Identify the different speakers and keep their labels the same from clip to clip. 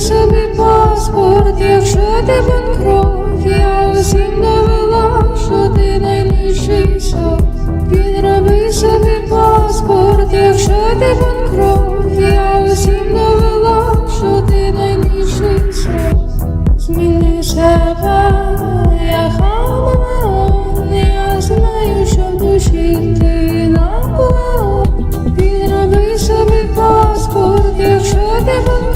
Speaker 1: собі паспорт, якщо ти банкрот, я усім довела, що ти найнижчий сорт. Підроби собі паспорт, якщо ти банкрот, я усім довела, що ти найнижчий сорт. Зміни себе, я хамелеон, я знаю, що в душі ти Наполеон. Підроби собі паспорт, якщо ти банкрот,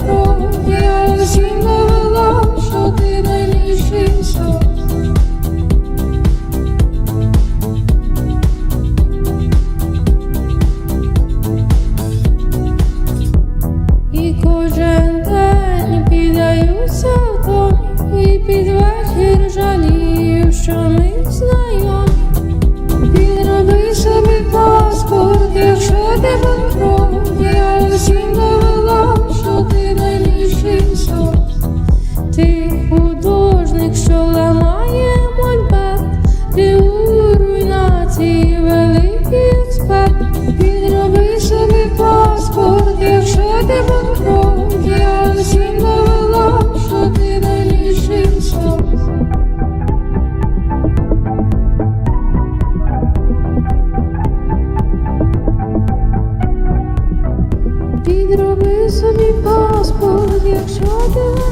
Speaker 1: піддаюся і під вечір жалію, що ми знайомі. Підроби собі паспорт, якщо ти банкрот, я усім довела, що ти сорт. Ти художник, що ламає мольберт, ти у руйнації великий експерт. Підроби собі паспорт, якщо ти